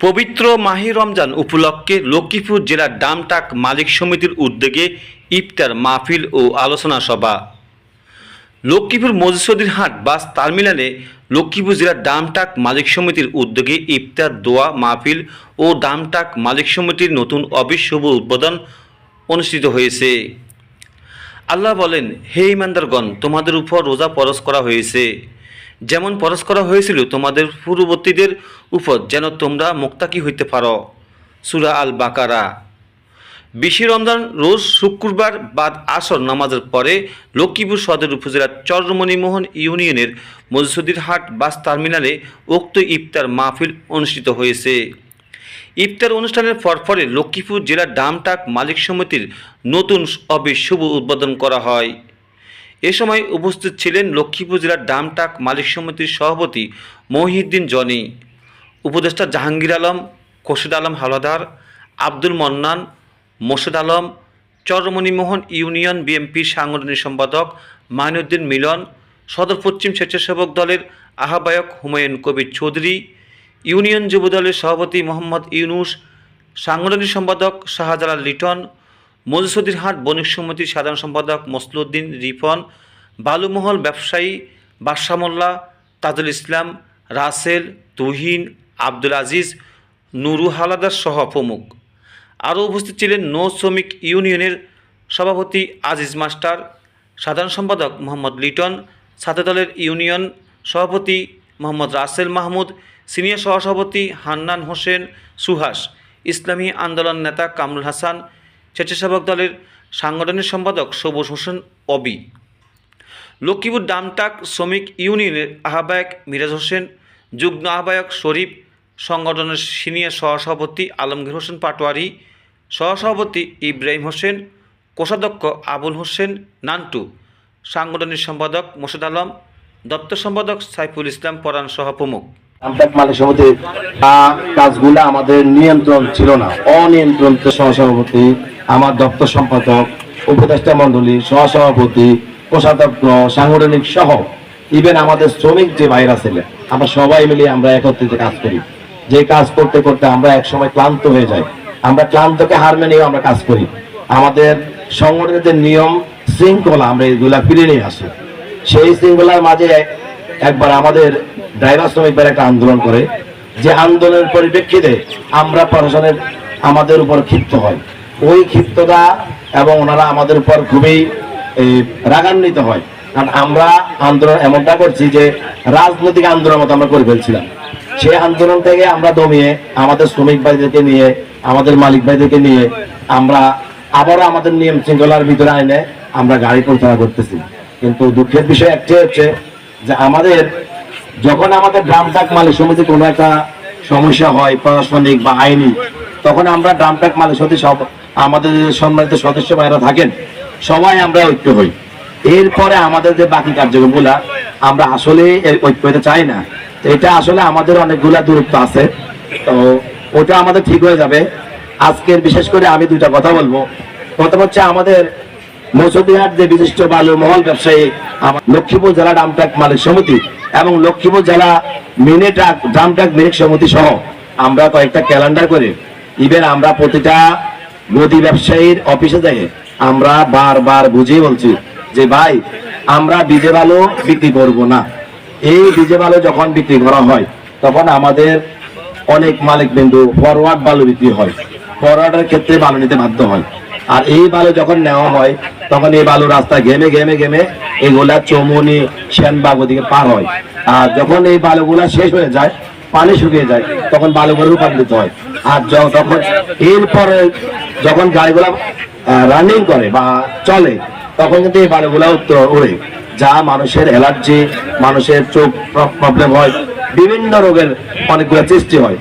পবিত্র মাহি রমজান উপলক্ষে লক্ষ্মীপুর জেলার ডামটাক মালিক সমিতির উদ্যোগে ইফতার মাহফিল ও আলোচনা সভা। লক্ষ্মীপুর মজসুদ্দিন হাট বাস টার্মিনালে লক্ষ্মীপুর জেলার ডামটাক মালিক সমিতির উদ্যোগে ইফতার, দোয়া, মাহফিল ও ডামটাক মালিক সমিতির নতুন অফিস শুভ উদ্বোধন অনুষ্ঠিত হয়েছে। আল্লাহ বলেন, হে ইমানদারগণ, তোমাদের উপর রোজা পরশ করা হয়েছে। যেমন পরশ করা হয়েছিল তোমাদের পূর্ববর্তীদের উপর, যেন তোমরা মুক্তাকি হইতে পারো। সুরা আল বাকারা বিশে রমজান রোজ শুক্রবার বাদ আসর নামাজের পরে লক্ষ্মীপুর সদর উপজেলার চন্দ্রমণিমোহন ইউনিয়নের মজসুদির হাট বাস টার্মিনালে উক্ত ইফতার মাহফিল অনুষ্ঠিত হয়েছে। ইফতার অনুষ্ঠানের পরপরে লক্ষ্মীপুর জেলার ডামটাক মালিক সমিতির নতুন অফিস শুভ উদ্বোধন করা হয়। এ সময় উপস্থিত ছিলেন লক্ষ্মীপুর জেলার ডামটাক মালিক সমিতির সভাপতি মহিউদ্দিন জনি, উপদেষ্টা জাহাঙ্গীর আলম, খোরশেদ আলম হাওলাদার আব্দুল মন্নান, মোর্শেদ আলম চরমণিমোহন ইউনিয়ন বিএনপির সাংগঠনিক সম্পাদক মাইনুদ্দিন মিলন, সদর পশ্চিম স্বেচ্ছাসেবক দলের আহ্বায়ক হুমায়ুন কবির চৌধুরী, ইউনিয়ন যুবদলের সভাপতি মোহাম্মদ ইউনুস, সাংগঠনিক সম্পাদক শাহজালাল লিটন মজসুদ্দিন হাট বণিক সমিতির সাধারণ সম্পাদক মসলুদ্দিন রিফন বালুমহল ব্যবসায়ী বাদশা মোল্লা তাজুল ইসলাম, রাসেল, তুহিন, আব্দুল আজিজ, নুরু হালাদার সহ প্রমুখ। আরও উপস্থিত ছিলেন নৌ শ্রমিক ইউনিয়নের সভাপতি আজিজ মাস্টার, সাধারণ সম্পাদক মোহাম্মদ লিটন ছাত্র দলের ইউনিয়ন সভাপতি মোহাম্মদ রাসেল মাহমুদ, সিনিয়র সহসভাপতি হান্নান হোসেন সুহাস, ইসলামী আন্দোলন নেতা কামরুল হাসান স্বেচ্ছাসেবক দলের সাংগঠনিক সম্পাদক সবুজ হোসেন অবি। লক্ষ্মীপুর ডামটাক শ্রমিক ইউনিয়নের আহ্বায়ক মিরাজ হোসেন, যুগ্ম আহ্বায়ক শরীফ, সংগঠনের সিনিয়র সহসভাপতি আলমগীর হোসেন পাটোয়ারি, সহসভাপতি ইব্রাহিম হোসেন, কোষাধ্যক্ষ আবুল হোসেন নান্টু, সাংগঠনিক সম্পাদক মোর্শেদ আলম, দপ্তর সম্পাদক সাইফুল ইসলাম পরাণ সহ প্রমুখ। আমটাক সমিতির কাজগুলো আমাদের নিয়ন্ত্রণ ছিল না। অনিয়ন্ত্রিত সহসভাপতি আমার দপ্তর সম্পাদক, উপদেষ্টা মন্ডলী সহসভাপতি, কোষাধ্যক্ষ, সাংগঠনিক সহ ইভেন আমাদের শ্রমিক যে ভাইরা ছিলেন, আমরা সবাই মিলে আমরা একত্রিত কাজ করি। যে কাজ করতে করতে আমরা এক সময় ক্লান্ত হয়ে যাই। আমরা ক্লান্তকে হার মেনেও আমরা কাজ করি। আমাদের সংগঠনের যে নিয়ম শৃঙ্খলা আমরা এইগুলা ফিরে নিয়ে আসি। সেই শৃঙ্খলার মাঝে একবার আমাদের ড্রাইভার শ্রমিকবার একটা আন্দোলন করে। যে আন্দোলনের পরিপ্রেক্ষিতে আমরা প্রশাসনের আমাদের উপর ক্ষিপ্ত হয়। ওই ক্ষিপ্ততা এবং ওনারা আমাদের উপর খুবই রাগান্বিত হয়। কারণ আমরা আন্দোলন এমনটা করছি যে রাজনৈতিক আন্দোলন মতো আমরা করে ফেলছিলাম। সেই আন্দোলন থেকে আমরা দমিয়ে আমাদের শ্রমিক ভাইদেরকে নিয়ে, আমাদের মালিক ভাইদেরকে নিয়ে আমরা আবারও আমাদের নিয়ম শৃঙ্খলার ভিতরে আইনে আমরা গাড়ি পরিচালনা করতেছি। কিন্তু দুঃখের বিষয় একটাই হচ্ছে যে আমাদের যখন আমাদের ড্রামটাক মালিক সমিতি কোনো একটা সমস্যা হয় প্রশাসনিক বা আইনি, তখন আমরা ড্রামটাক মালিক সমিতি সব আমাদের যে সম্মানিত সদস্য ভাইরা থাকেন, সবাই আমরা ঐক্য হই। এরপরে আমাদের যে বাকি কার্যক্রমগুলা, আমরা আসলে ঐক্য হতে চাই না। এটা আসলে আমাদের অনেকগুলা দূরত্ব আছে। তো ওটা আমাদের ঠিক হয়ে যাবে। আজকের বিশেষ করে আমি দুইটা কথা বলব। প্রথম হচ্ছে আমাদের মৌসুদিহাট যে বিশিষ্ট বালু মহল ব্যবসায়ী, আমার লক্ষ্মীপুর জেলা ডামট্রাক মালিক সমিতি এবং লক্ষ্মীপুর জেলা মিনি ট্রাক ডামট্রাক মিনিক সমিতি সহ আমরা কয়েকটা ক্যালেন্ডার করে। ইভেন আমরা প্রতিটা গদি ব্যবসায়ীর অফিসে যাই, আমরা বারবার বুঝিয়ে বলছি যে, ভাই, আমরা ডিজে বালু বিক্রি করব না। এই ডিজে বালু যখন বিক্রি করা হয়, তখন আমাদের অনেক মালিক বিন্দু ফরওয়ার্ড বালু বিক্রি হয়। ফরওয়ার্ডের ক্ষেত্রে বালু নিতে বাধ্য হয়। আর এই বালু যখন নেওয়া হয়, তখন এই বালু রাস্তা ঘেমে ঘেমে ঘেমে এগুলা চমনি, সেনবাগ ওদিকে পার হয়। আর যখন এই বালুগুলা শেষ হয়ে যায় পানি শুকিয়ে যায়, তখন বালুগুলো রূপান্তরিত হয়। আর যখন এরপরে যখন গাড়িগুলা রানিং করে বা চলে, তখন কিন্তু এই বালুগুলা উড়ে। যা মানুষের অ্যালার্জি মানুষের চোখ প্রবলেম হয়, বিভিন্ন রোগের অনেকগুলো সৃষ্টি হয়।